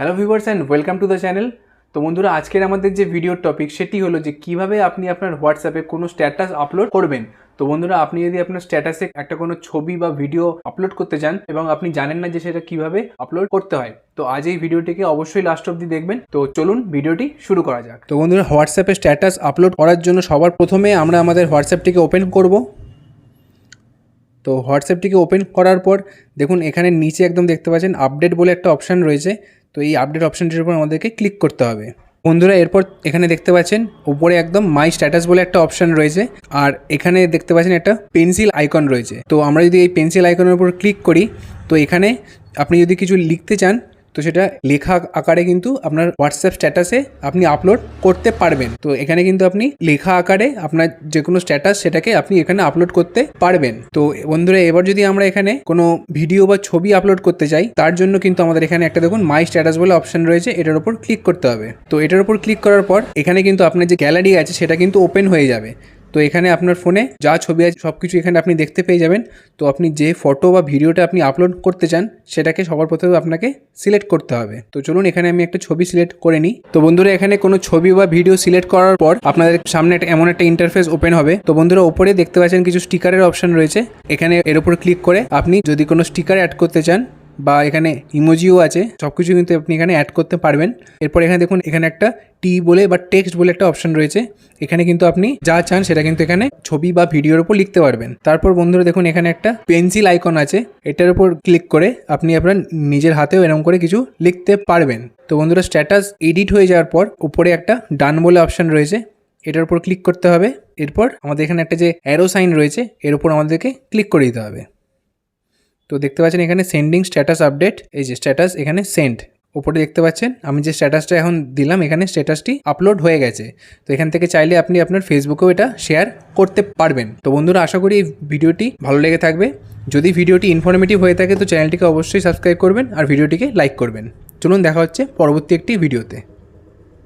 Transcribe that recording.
Hello viewers and welcome to the channel তো বন্ধুরা, আজকের আমাদের যে ভিডিওর টপিক সেটি হলো যে কীভাবে আপনি আপনার হোয়াটসঅ্যাপে কোনো স্ট্যাটাস আপলোড করবেন। তো বন্ধুরা, আপনি যদি আপনার স্ট্যাটাসে একটা কোনো ছবি বা ভিডিও আপলোড করতে চান এবং আপনি জানেন না যে সেটা কীভাবে আপলোড করতে হয়, তো আজ এই ভিডিওটিকে অবশ্যই লাস্ট অবধি দেখবেন। তো চলুন ভিডিওটি শুরু করা যাক। তো বন্ধুরা হোয়াটসঅ্যাপে স্ট্যাটাস আপলোড করার জন্য সবার প্রথমে আমরা আমাদের হোয়াটসঅ্যাপটিকে ওপেন করব। তো হোয়াটসঅ্যাপটিকে ওপেন করার পর দেখুন, এখানে নিচে একদম দেখতে পাচ্ছেন আপডেট বলে একটা অপশান রয়েছে। তো এই আপডেট অপশানটির উপর আমাদেরকে ক্লিক করতে হবে। বন্ধুরা, এরপর এখানে দেখতে পাচ্ছেন, উপরে একদম মাই স্ট্যাটাস বলে একটা অপশান রয়েছে, আর এখানে দেখতে পাচ্ছেন একটা পেন্সিল আইকন রয়েছে। তো আমরা যদি এই পেন্সিল আইকনের উপর ক্লিক করি, তো এখানে আপনি যদি কিছু লিখতে চান তো সেটা লেখা আকারে কিন্তু আপনার হোয়াটসঅ্যাপ স্ট্যাটাসে আপনি আপলোড করতে পারবেন। তো এখানে কিন্তু আপনি লেখা আকারে আপনার যে কোনো স্ট্যাটাস সেটাকে আপনি এখানে আপলোড করতে পারবেন। তো বন্ধুরা, এবার যদি আমরা এখানে কোনো ভিডিও বা ছবি আপলোড করতে চাই, তার জন্য কিন্তু আমাদের এখানে একটা দেখুন মাই স্ট্যাটাস বলে অপশন রয়েছে, এটার উপর ক্লিক করতে হবে। তো এটার উপর ক্লিক করার পর এখানে কিন্তু আপনার যে গ্যালারি আছে, সেটা কিন্তু ওপেন হয়ে যাবে। তো এখানে আপনার ফোনে যা ছবি আছে সব কিছু এখানে আপনি দেখতে পেয়ে যাবেন। তো আপনি যে ফটো বা ভিডিওটা আপনি আপলোড করতে চান, সেটাকে সবার প্রথমে আপনাকে সিলেক্ট করতে হবে। তো চলুন এখানে আমি একটা ছবি সিলেক্ট করে নিই। তো বন্ধুরা, এখানে কোনো ছবি বা ভিডিও সিলেক্ট করার পর আপনাদের সামনে একটা এমন একটা ইন্টারফেস ওপেন হবে। তো বন্ধুরা ওপরে দেখতে পাচ্ছেন কিছু স্টিকারের অপশন রয়েছে। এখানে এর উপর ক্লিক করে আপনি যদি কোনো স্টিকার অ্যাড করতে চান বা এখানে ইমোজিও আছে সব কিছু কিন্তু আপনি এখানে অ্যাড করতে পারবেন। এরপর এখানে দেখুন, এখানে একটা টি বলে বা টেক্সট বলে একটা অপশন রয়েছে। এখানে কিন্তু আপনি যা চান সেটা কিন্তু এখানে ছবি বা ভিডিওর উপর লিখতে পারবেন। তারপর বন্ধুরা দেখুন, এখানে একটা পেন্সিল আইকন আছে। এটার উপর ক্লিক করে আপনি আপনার নিজের হাতেও এরকম করে কিছু লিখতে পারবেন। তো বন্ধুরা স্ট্যাটাস এডিট হয়ে যাওয়ার পর উপরে একটা ডান বলে অপশন রয়েছে। এটার উপর ক্লিক করতে হবে। এরপর আমাদের এখানে একটা যে অ্যারো সাইন রয়েছে, এর উপর আমাদেরকে ক্লিক করে দিতে হবে। তো দেখতে পাচ্ছেন এখানে সেন্ডিং স্ট্যাটাস আপডেট এই যে স্ট্যাটাস এখানে সেন্ড ওপরে দেখতে পাচ্ছেন, আমি যে স্ট্যাটাসটা এখন দিলাম, এখানে স্ট্যাটাসটি আপলোড হয়ে গেছে। তো এখান থেকে চাইলে আপনি আপনার ফেসবুকেও এটা শেয়ার করতে পারবেন। তো বন্ধুরা, আশা করি এই ভিডিওটি ভালো লেগে থাকবে। যদি ভিডিওটি ইনফরমেটিভ হয়ে থাকে, তো চ্যানেলটিকে অবশ্যই সাবস্ক্রাইব করবেন আর ভিডিওটিকে লাইক করবেন। চলুন দেখা হচ্ছে পরবর্তী একটি ভিডিওতে।